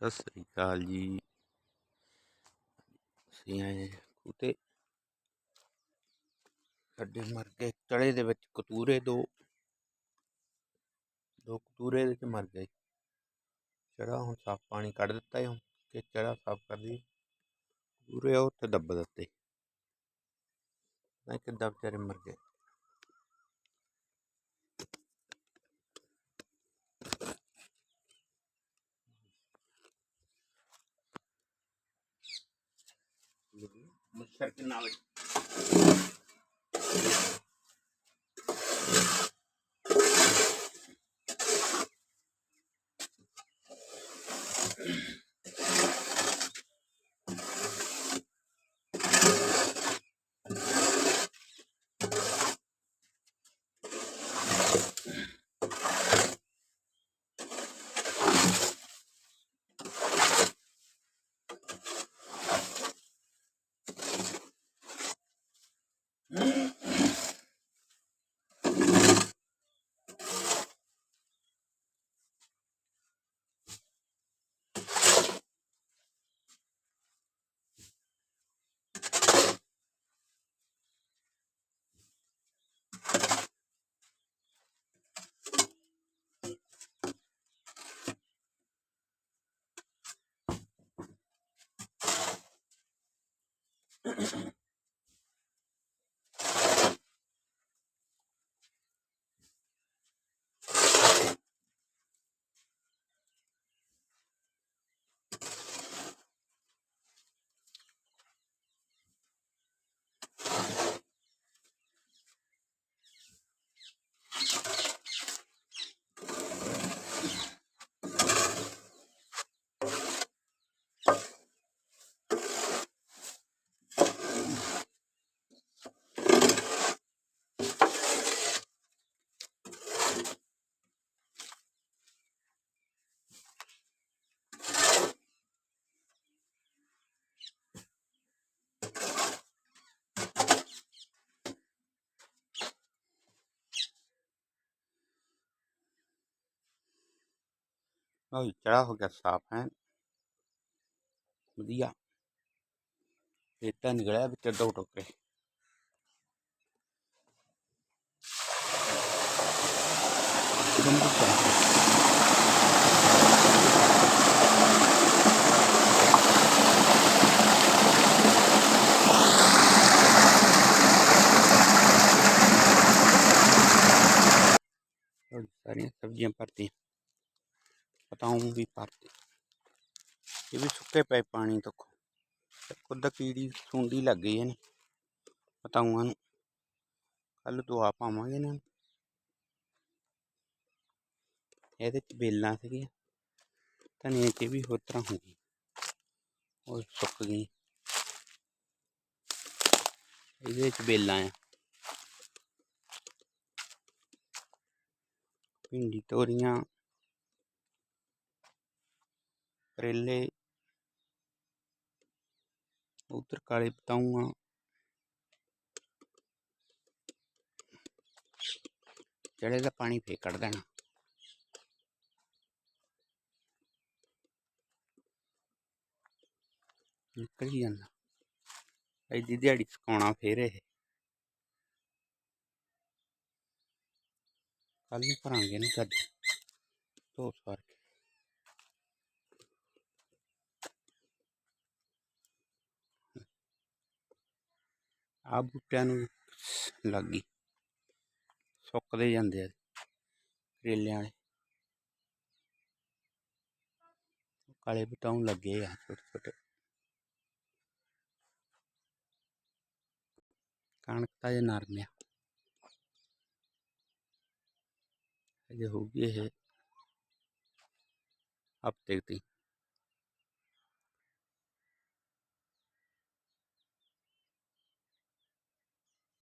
ਸਤਿ ਸ੍ਰੀ ਅਕਾਲ ਜੀ ਅਸੀਂ ਆਏ ਕੁੱਤੇ ਸਾਡੇ ਮਰ ਗਏ ਚੜੇ ਦੇ ਵਿੱਚ ਕਤੂਰੇ ਦੋ ਦੋ ਕਤੂਰੇ ਦੇ ਚ ਮਰ ਗਏ ਚੜਾ ਹੁਣ ਸਾਫ਼ ਪਾਣੀ ਕੱਢ ਦਿੱਤਾ ਹੈ ਹੁਣ ਕਿ ਚੜਾ ਸਾਫ਼ ਕਰ ਦੀ ਕਤੂਰੇ ਉਹ ਉੱਥੇ ਦੱਬ ਦਿੱਤੇ ਮੈਂ ਕਿੱਦਾਂ ਵਿਚਾਰੇ ਮਰ ਗਏ મુશ્કેલ ના હોય Mm-hmm. ਉਹ ਚੜਾ ਹੋ ਗਿਆ ਸਾਫ ਹੈ ਵਧੀਆ ਇਹ ਤਾਂ ਨਿਕਲਿਆ ਵਿੱਚ ਦੋ ਟੋਕਰੇ और सारी सब्जियां भरती ਪਤਾਉਂ ਵੀ ਭਰਤੀ ਇਹ ਵੀ ਸੁੱਕੇ ਪਏ ਪਾਣੀ ਤੋਂ। ਕੁੱਦ ਕੀੜੀ ਸੁੰਡੀ ਲੱਗ ਗਈ ਇਹਨੇ। ਪਤਾਉਂਆਂ ਨੂੰ ਕੱਲ ਦੁਆ ਪਾਵਾਂਗੇ ਇਹਨਾਂ ਨੂੰ। ਇਹਦੇ ਚ ਬੇਲਾਂ ਸੀਗੀਆਂ। ਧਨੀਏ ਚ ਵੀ ਹੋਰ ਤਰ੍ਹਾਂ ਹੋ ਗਈ। ਉਹ ਸੁੱਕ ਗਈ ਇਹਦੇ ਚ ਬੇਲਾਂ ਆ। ਭਿੰਡੀ ਤੋਰੀਆਂ। ਕਰੇਲੇ ਉਧਰ ਕਾਲੇ ਪਤਾਊਆਂ ਚੜੇ ਦਾ ਪਾਣੀ ਫੇਰ ਕੱਢ ਦੇਣਾ। ਨਿਕਲ ਹੀ ਜਾਂਦਾ। ਐਡੀ ਦਿਹਾੜੀ ਸੁਕਾਉਣਾ ਫੇਰ ਇਹ। ਕੱਲ ਨੂੰ ਭਰਾਂਗੇ ਨਾ ਚੱਜ। ਧੋ ਸਵਾਰ ਆ ਬੂਟਿਆਂ ਨੂੰ ਲੱਗ ਗਈ। ਸੁੱਕਦੇ ਜਾਂਦੇ ਆ ਕਰੇਲਿਆਂ ਵਾਲੇ। ਕਾਲੇ ਬਟਾਉਂ ਲੱਗੇ ਆ ਛੋਟੇ ਛੋਟੇ ਕਣਕ ਤਾਂ ਜੇ ਨਰਮ ਆ। ਅਜੇ ਹੋਊਗੀ ਇਹ ਹਫ਼ਤੇ ਕੁ